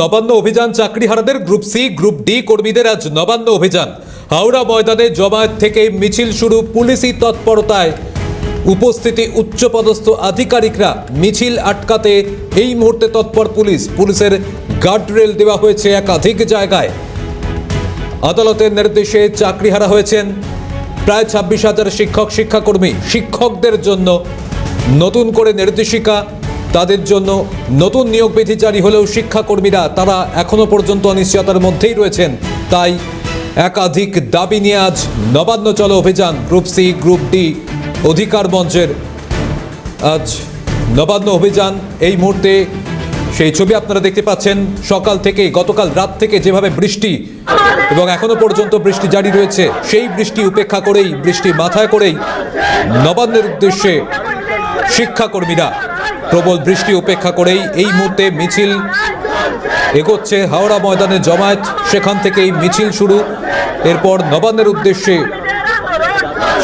নবান্ন অভিযান চাকরিহারাদের group C, group D কর্মীদের আজ নবান্ন অভিযান। হাওড়া ময়দানে জমায়েত থেকে মিছিল শুরু পুলিশি তৎপরতায়। উপস্থিতি উচ্চপদস্থ আধিকারিকরা মিছিল আটকাতে এই মুহূর্তে তৎপর পুলিশ। পুলিশের গার্ডরেল দেওয়া হয়েছে একাধিক জায়গায়। আদালতের নির্দেশে চাকরিহারা হয়েছেন প্রায় ছাব্বিশ হাজার শিক্ষক শিক্ষাকর্মী শিক্ষকদের জন্য নতুন করে নির্দেশিকা তাদের জন্য নতুন নিয়োগ বিধি জারি হলেও শিক্ষাকর্মীরা তারা এখনও পর্যন্ত অনিশ্চয়তার মধ্যেই রয়েছেন। তাই একাধিক দাবি নিয়ে আজ নবান্ন চলো অভিযান গ্রুপ সি, গ্রুপ ডি অধিকার মঞ্চের। আজ নবান্ন অভিযান এই মুহূর্তে সেই ছবি আপনারা দেখতে পাচ্ছেন। সকাল থেকে, গতকাল রাত থেকে যেভাবে বৃষ্টি এবং এখনও পর্যন্ত বৃষ্টি জারি রয়েছে, সেই বৃষ্টি উপেক্ষা করেই, বৃষ্টি মাথায় করেই নবান্নের উদ্দেশ্যে শিক্ষাকর্মীরা প্রবল বৃষ্টি উপেক্ষা করেই এই মুহূর্তে মিছিল এগোচ্ছে হাওড়া ময়দানে জমায়েত। সেখান থেকেই মিছিল শুরু। এরপর নবান্নের উদ্দেশ্যে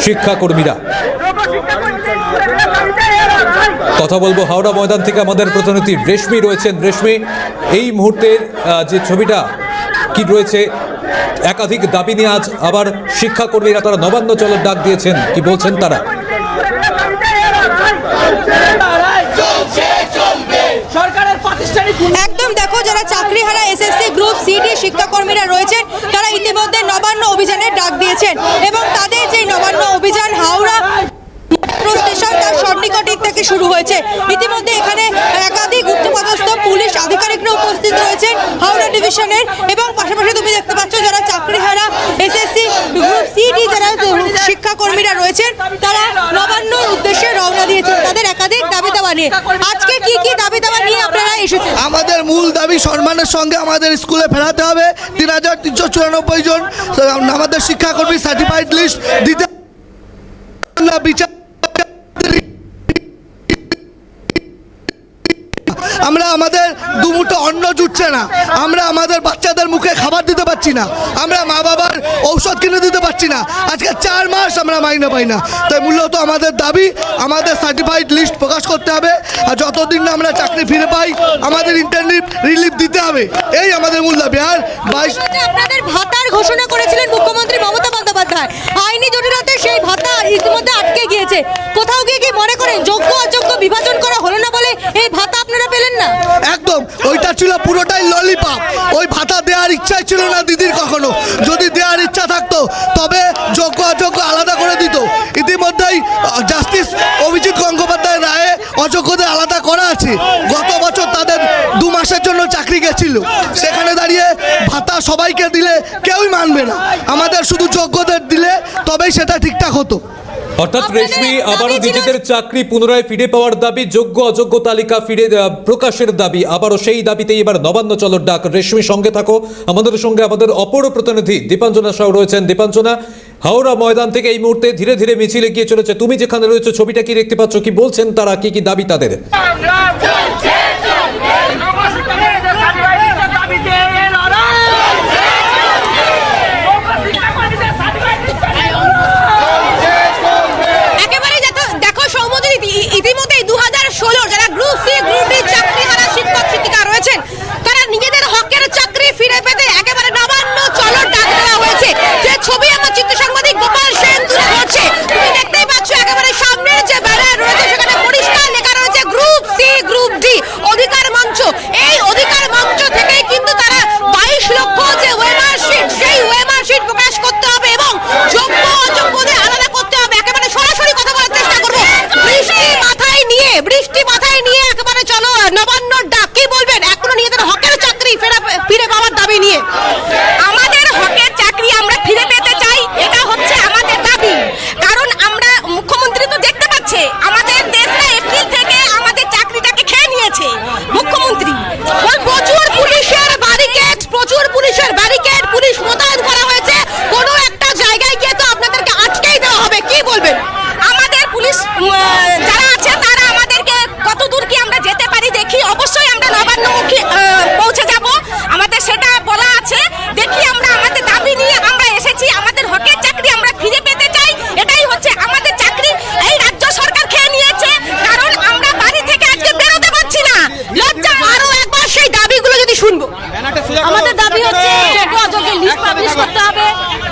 শিক্ষাকর্মীরা। কথা বলব হাওড়া ময়দান থেকে আমাদের প্রতিনিধি রেশমি রয়েছেন। রেশমি, এই মুহূর্তের যে ছবিটা কি রয়েছে, একাধিক দাবি নিয়ে আজ আবার শিক্ষাকর্মীরা তারা নবান্ন চলের ডাক দিয়েছেন। কি বলছেন তারা সরকারের প্রাতিষ্ঠানিক একদম দেখো যারা চাকরিহারা এসএসসি গ্রুপ সিডি শিক্ষাকর্মীরা রয়েছেন তারা ইতিমধ্যে নবান্ন অভিযানের ডাক দিয়েছেন এবং তাদের যে নবান্ন অভিযান হাওড়া মেট্রো স্টেশন তার সন্নিকটে থেকে শুরু হয়েছে ইতিমধ্যে এখানে একাধিক উচ্চপদস্থ পুলিশ আধিকারিকরা উপস্থিত রয়েছেন হাওড়া ডিভিশনের এবং পাশাপাশি তুমি দেখতে পাচ্ছ যারা চাকরিহারা এসএসসি গ্রুপ সিডি যারা শিক্ষাকর্মীরা রয়েছেন, তারা নবান্নর উদ্দেশ্যে রওনা দিয়েছেন তাদের একাধিক দাবি দাওয়া নিয়ে। আজকে কি কি দাবি দাওয়া নিয়ে আপনারা এসেছেন? আমাদের মূল দাবি সম্মানের সঙ্গে আমাদের স্কুলে ফেরাতে হবে। তিন হাজার তিনশো চুরানব্বই জন, আমাদের শিক্ষাকর্মী সার্টিফাইড লিস্ট দিতে বিচার আমরা আমাদের দুমুটো অন্ন জুটছে না। আমরা আমাদের বাচ্চাদের মুখে খাবার দিতে পারছি না। আমরা মা বাবার ঔষধ কিনে দিতে পারছি না। আজকে চার মাস আমরা মাইনে পাই না। তাই মূলত আমাদের দাবি, আমাদের সার্টিফাইড লিস্ট প্রকাশ করতে হবে। আর যতদিন না আমরা চাকরি ফিরে পাই, আমাদের ইন্টারনেট রিলিফ দিতে হবে। এই আমাদের মূল দাবি। আর বাইশ আপনাদের ভাতার ঘোষণা করেছিলেন মুখ্যমন্ত্রী মমতা বন্দ্যোপাধ্যায়। আইনি জটিলতায় সেই ভাতা ইতিমধ্যে আটকে গিয়েছে। কোথাও গিয়ে কি মনে করেন? যোগ্য, অযোগ্য, বিভাজন করা হলো না বলে এই ভাতা আপনারা পেলেন না একদম। ওইটা ছিল পুরোটাই ললিপপ ওই ভাতা দেওয়ার ইচ্ছাই ছিল না দিদির কখনো। যদি দেওয়ার ইচ্ছা থাকতো, তবে যোগ্য অযোগ্য আলাদা করে দিত। ইতিমধ্যেই জাস্টিস অভিজিৎ গঙ্গোপাধ্যায় রায়ে অযোগ্যদের আলাদা করা আছে। গত বছর তাদের দু মাসের জন্য চাকরি গেছিল। সেখানে দাঁড়িয়ে ভাতা সবাইকে দিলে কেউই মানবে না। আমাদের শুধু যোগ্যদের দিলে তবেই সেটা ঠিকঠাক হতো। অর্থাৎ রেশমি আবারও নিজেদের চাকরি পুনরায় ফিরে পাওয়ার দাবি যোগ্য অযোগ্য তালিকা ফিরে প্রকাশের দাবি আবারও সেই দাবিতেই এবার নবান্ন চলর ডাক। রেশমি সঙ্গে থাকো। আমাদের সঙ্গে আমাদের অপর প্রতিনিধি দীপাঞ্জনা সাউ রয়েছেন। দীপাঞ্জনা হাওড়া ময়দান থেকে এই মুহূর্তে ধীরে ধীরে মিছিল এগিয়ে চলেছে। তুমি যেখানে রয়েছে ছবিটা কি দেখতে পাচ্ছ কি বলছেন তারা কি কি দাবি তাদের? শেষ করতে হবে।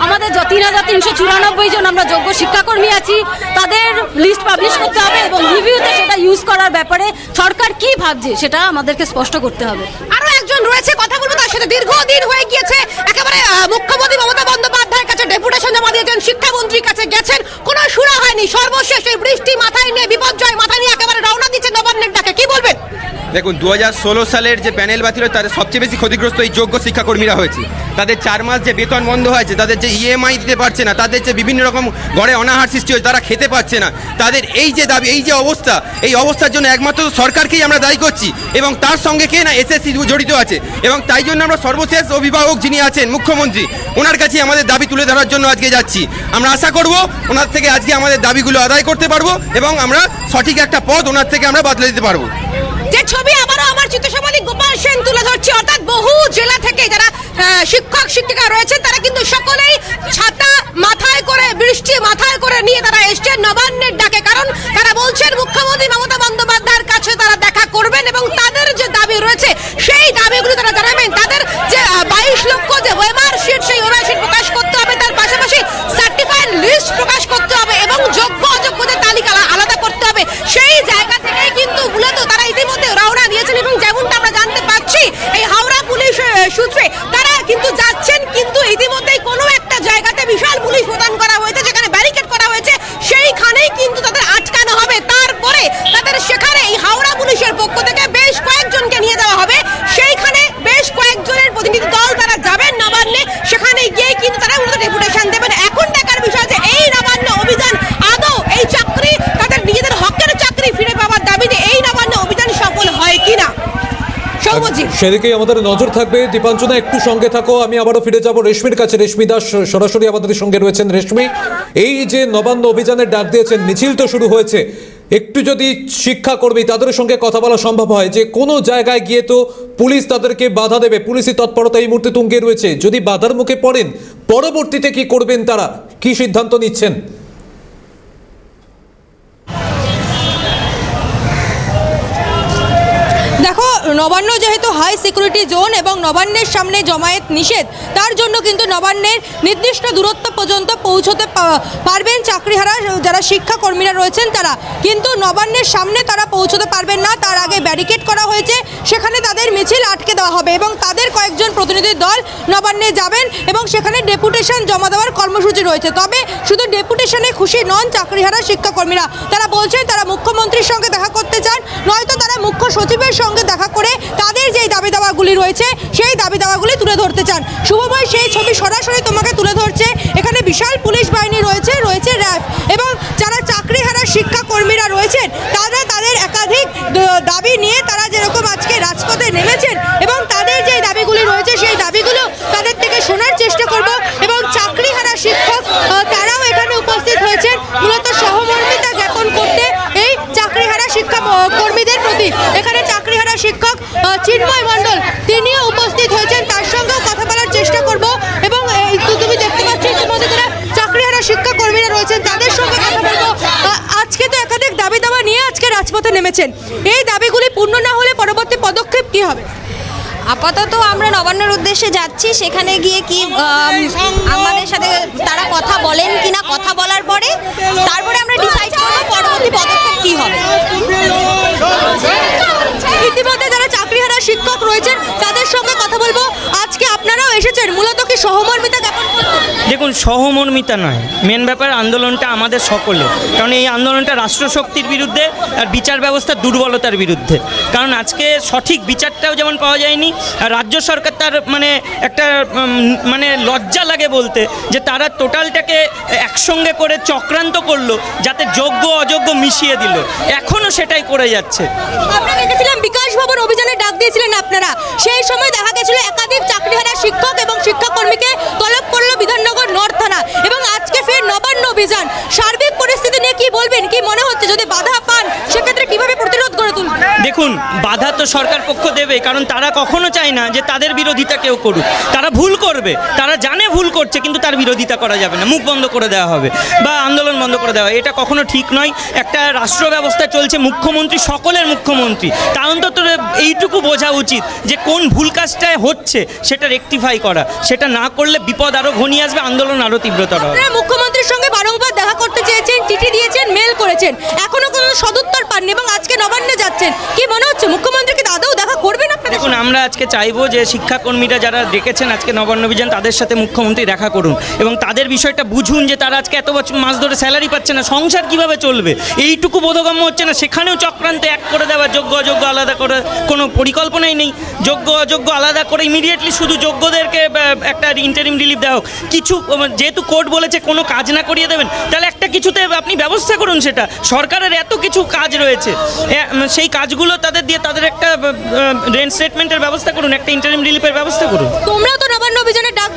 আমাদের যত তিন হাজার তিনশো চুরানব্বই জন আমরা যোগ্য শিক্ষাকর্মী আছি, তাদের লিস্ট পাবলিশ করতে হবে এবং রিভিউতে সেটা ইউজ করার ব্যাপারে সরকার কি ভাবছে সেটা আমাদেরকে স্পষ্ট করতে হবে। আরও একজন রয়েছে, কথা বলব তার সাথে। দীর্ঘদিন হয়ে গিয়েছে, একেবারে মুখ্যমন্ত্রী মমতা বন্দ্যোপাধ্যায়ের কাছে ডেপুটেশন জমা দিয়েছেন, শিক্ষামন্ত্রীর কাছে গেছেন। কোনো সুরা হয়নি। সর্বশেষ এই বৃষ্টি মাথায় নিয়ে বিপর্যয় দেখুন দু হাজার ষোলো সালের যে প্যানেল বাতিল হয় তাদের সবচেয়ে বেশি ক্ষতিগ্রস্ত এই যোগ্য শিক্ষাকর্মীরা হয়েছে। তাদের চার মাস যে বেতন বন্ধ হয়েছে, তাদের যে ইএমআই দিতে পারছে না, তাদের যে বিভিন্ন রকম গড়ে অনাহার সৃষ্টি হয়েছে, তারা খেতে পারছে না। তাদের এই যে দাবি, এই যে অবস্থা, এই অবস্থার জন্য একমাত্র সরকারকেই আমরা দায়ী করছি এবং তার সঙ্গে কে না এসএসসি জড়িত আছে এবং তাই জন্য আমরা সর্বশেষ অভিভাবক যিনি আছেন, মুখ্যমন্ত্রী, ওনার কাছে আমাদের দাবি তুলে ধরার জন্য আজকে যাচ্ছি। আমরা আশা করব ওনার থেকে আজকে আমাদের দাবিগুলো আদায় করতে পারব এবং আমরা সঠিক একটা পথ ওনার থেকে আমরা বদলে দিতে পারব। যে ছবি আবারও আমার চিত্রসমাধি গোপাল সেন তুলে ধরছে, অর্থাৎ বহু জেলা থেকে যারা শিক্ষক, শিক্ষিকা রয়েছেন, তারা কিন্তু সকলেই ছাতা মাথায় করে, বৃষ্টি মাথায় করে নিয়ে তারা এসছেন নবান্নের ডাকে। কারণ তারা বলছেন, মুখ্যমন্ত্রী মমতা বন্দ্যোপাধ্যায়ের কাছে তারা দেখা করবেন এবং তাদের যে দাবি রয়েছে, সেই দাবিগুলো তারা জানাবেন। তাদের যে বাইশ লক্ষ যে ওয়েমার শিট সেই ওয়েমার শিট প্রকাশ করতে হবে। তার পাশাপাশি সার্টিফাইড লিস্ট প্রকাশ করতে হবে এবং যোগ্য অযোগ্যদের তালিকা আলা- আলাদা করতে হবে সেই জায়গা থেকেই কিন্তু মূলত তারা ইতিমধ্যে রওনা দিয়েছেন এবং যেমনটা আমরা জানতে পারছি এই হাওড়া পুলিশ আহ, সূত্রে তারা কিন্তু যাচ্ছেন কিন্তু ইতিমধ্যেই কোনো একটা জায়গাতে বিশাল পুলিশ প্রদান করা হয়েছে যেখানে ব্যারিকেড করা হয়েছে সেইখানেই কিন্তু তাদের আটকানো হবে তারপরে তাদের সেখানে এই হাওড়া পুলিশের পক্ষ থেকে বেশ কয়েকজনকে নিয়ে যাওয়া হবে সেইখানে বেশ কয়েকজনের প্রতিনিধি দল তারা যাবেন নবান্নে সেখানে গিয়ে কিন্তু তারা মূলত ডেপুটেশন দেবেন এখন দেখার বিষয় যে এই নবান্ন অভিযান আদৌ এই চাকরি তাদের নিজেদের হকের চাকরি ফিরে পাওয়ার দাবিতে এই নবান্ন অভিযান সফল হয় কিনা সৌমজিৎ সেদিকেই আমাদের নজর থাকবে। দীপাঞ্চনা একটু সঙ্গে থাকো। আমি আবারও ফিরে যাব রেশমির কাছে। রেশমি দাস, সরাসরি আমাদের সঙ্গে রয়েছেন। রেশমি, এই যে নবান্ন অভিযানের ডাক দিয়েছেন, মিছিল তো শুরু হয়েছে। একটু যদি শিক্ষাকর্মী তাদের সঙ্গে কথা বলা সম্ভব হয় যে, কোনো জায়গায় গিয়ে তো পুলিশ তাদেরকে বাধা দেবে। পুলিশি তৎপরতা এই মুহূর্তে তুঙ্গে রয়েছে। যদি বাধার মুখে পড়েন, পরবর্তীতে কি করবেন তারা? কি সিদ্ধান্ত নিচ্ছেন? নবান্ন যেহেতু হাই সিকিউরিটি জোন এবং নবান্নের সামনে জমায়েত নিষেধ, তার জন্য কিন্তু নবান্নের নির্দিষ্ট দূরত্ব পর্যন্ত পৌঁছতে পারবেন চাকরিহারা যারা শিক্ষাকর্মীরা রয়েছেন তারা। কিন্তু নবান্নের সামনে তারা পৌঁছতে পারবেন না, তার আগে ব্যারিকেড করা হয়েছে। সেখানে তাদের মিছিল আটকে দেওয়া হবে এবং তাদের কয়েকজন প্রতিনিধি দল নবান্নে যাবেন এবং সেখানে ডেপুটেশন জমা দেওয়ার কর্মসূচি রয়েছে। তবে শুধু ডেপুটেশনে খুশি নন চাকরিহারা শিক্ষাকর্মীরা। তারা বলছেন, তারা মুখ্যমন্ত্রীর সঙ্গে দেখা করতে চান, নয়তো তারা মুখ্য সচিবের সঙ্গে দেখা করে তাদের যেই দাবি দাওয়াগুলি রয়েছে, সেই দাবি দাওয়াগুলি তুলে ধরতে চান। শুভময়, সেই ছবি সরাসরি তোমাকে তুলে ধরছে। এখানে বিশাল পুলিশ বাহিনী রয়েছে রয়েছে র্যাব এবং যারা চাকরি হারা শিক্ষাকর্মীরা রয়েছেন, তারা তাদের একাধিক দাবি নিয়ে তারা যেরকম আজকে রাজপথে নেমেছেন এবং তাদের যে দাবিগুলি রয়েছে সেই দাবিগুলো তাদের থেকে শোনার চেষ্টা করব এবং চাকরিহারা শিক্ষক আহ, তারাও এখানে উপস্থিত হয়েছেন মূলত সহমর্মিতা জ্ঞাপন করতে এই চাকরিহারা শিক্ষা আহ, কর্মীদের প্রতি এখানে চাকরিহারা শিক্ষক আহ, চিন্ময় মণ্ডল তিনিও উপস্থিত হয়েছেন। তার সঙ্গেও কথা বলার চেষ্টা করব এবং তুমি দেখতে পাচ্ছ ইতিমধ্যে যারা চাকরিহারা শিক্ষা কর্মীরা রয়েছেন তাদের সঙ্গে কথা বলব। আজকে তো একাধিক দাবি দাবা নিয়ে আজকে রাজপথে নেমেছেন। এই দাবিগুলি পূর্ণ না হলে পরবর্তী পদক্ষেপ কি হবে? আপাতত আমরা নবান্নের উদ্দেশ্যে যাচ্ছি। সেখানে গিয়ে কি আম, আমাদের সাথে তারা কথা বলেন কিনা কথা বলার পরে তারপরে আমরা ডিসাইড করব পরবর্তী পদক্ষেপ কি হবে। ইতিমধ্যে শিক্ষক রয়েছেন তাদের সঙ্গে কথা বলব আজকে আপনারাও এসেছেন। মূলত কি সহমর্মিতা জ্ঞাপন করতে দেখুন সহমর্মিতা নয়। মেন ব্যাপার আন্দোলনটা আমাদের সকলে কারণ এই আন্দোলনটা রাষ্ট্রশক্তির বিরুদ্ধে আর বিচার ব্যবস্থার দুর্বলতার বিরুদ্ধে। কারণ আজকে সঠিক বিচারটাও যেমন পাওয়া যায়নি আর রাজ্য সরকার তার মানে একটা মানে লজ্জা লাগে বলতে যে তারা টোটালটাকে একসঙ্গে করে চক্রান্ত করল যাতে যোগ্য অযোগ্য মিশিয়ে দিল। এখনও সেটাই করে যাচ্ছে। আমরা দেখেছিলাম বিকাশ ভবন অভিযানে ডাক দিয়েছিলেন আপনারা। সেই সময় দেখা গেছিল একাধিক চাকরিহারা শিক্ষক এবং শিক্ষাকর্মীকে তলব করল বিধাননগর নর্থ থানা। এবং আজকে ফের নবান্ন অভিযান। সার্বিক পরিস্থিতি নিয়ে কি বলবেন? কি মনে হচ্ছে? যদি বাধা পান, সেক্ষেত্রে তুলবে দেখুন, বাধা তো সরকার পক্ষ দেবে, কারণ তারা কখনো চায় না যে তাদের বিরোধিতা কেউ করুক। তারা ভুল করবে, তারা জানে ভুল করছে, কিন্তু তার বিরোধিতা করা যাবে না। মুখ বন্ধ করে দেওয়া হবে বা আন্দোলন বন্ধ করে দেওয়া। এটা কখনো ঠিক নয়। একটা রাষ্ট্র ব্যবস্থা চলছে, মুখ্যমন্ত্রী সকলের মুখ্যমন্ত্রী। তা অন্তত এইটুকু বোঝা উচিত যে কোন ভুল কাজটায় হচ্ছে সেটা রেকটিফাই করা। সেটা না করলে বিপদ আরও ঘনিয়ে আসবে, আন্দোলন আরও তীব্রতর হবে। মুখ্যমন্ত্রীর সঙ্গে বারংবার দেখা করতে চেয়েছেন চিঠি দিয়েছেন মেল করেছেন। এখনও কোনো সদুত্তর পাননি এবং আজকে নবান্নে যাচ্ছেন। কি মনে হচ্ছে মুখ্যমন্ত্রীকে দাদাও দেখা করবেন আপনাদের দেখুন আমরা আজকে চাইব যে শিক্ষাকর্মীরা যারা ডেকেছেন আজকে নবান্ন অভিযান তাদের সাথে মুখ্যমন্ত্রী দেখা করুন এবং তাদের বিষয়টা বুঝুন যে তারা আজকে এত বছর মাস ধরে স্যালারি পাচ্ছে না সংসার কীভাবে চলবে? এইটুকু বোধগম্য হচ্ছে না সেখানেও চক্রান্তে এক করে দেওয়া যোগ্য অযোগ্য আলাদা করে কোনো পরিকল্পনাই নেই। যোগ্য অযোগ্য আলাদা করে ইমিডিয়েটলি শুধু যোগ্যদেরকে একটা ইন্টারিম রিলিফ দেওয়া হোক। কিছু যেহেতু কোর্ট বলেছে কোনো কাজ না করিয়ে দেবেন তাহলে একটা কিছুতে আপনি ব্যবস্থা করুন সেটা। সরকারের এত কিছু কাজ রয়েছে। সেই কাজগুলো তাদের দিয়ে তাদের একটা রেন্ট স্টেটমেন্টের ব্যবস্থা করুন, একটা ইন্টারিম রিলিফের ব্যবস্থা করুন। তোমরা তো নবান্ন অভিযানের ডাক দিয়েছ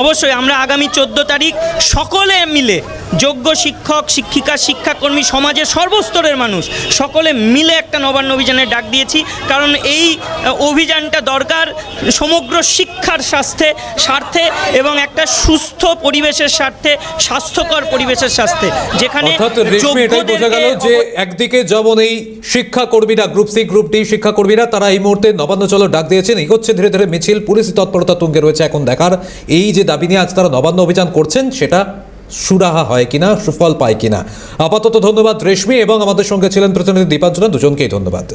অবশ্যই আমরা আগামী চোদ্দ তারিখ সকলে মিলে যোগ্য শিক্ষক শিক্ষিকা শিক্ষাকর্মী সমাজের সর্বস্তরের মানুষ সকলে মিলে একটা নবান্ন অভিযানের ডাক দিয়েছি। কারণ এই অভিযানটা দরকার সমগ্র শিক্ষার স্বাস্থ্যে স্বার্থে এবং একটা সুস্থ পরিবেশের স্বার্থে স্বাস্থ্যকর পরিবেশের স্বার্থে যেখানে এটাই বোঝা গেল যে একদিকে যেমন এই শিক্ষাকর্মীরা গ্রুপ সি গ্রুপ ডি শিক্ষাকর্মীরা তারা এই মুহূর্তে নবান্ন চলো ডাক দিয়েছেন। এগোচ্ছে ধীরে ধীরে মিছিল পুলিশি তৎপরতা তুঙ্গে রয়েছে এখন দেখার এই যে দাবি নিয়ে আজ তারা নবান্ন অভিযান করছেন, সেটা সুরাহা হয় কিনা, সুফল পায় কিনা? আপাতত ধন্যবাদ রেশমি এবং আমাদের সঙ্গে ছিলেন প্রতিনিধি দীপাঞ্জনা, দুজনকেই ধন্যবাদ।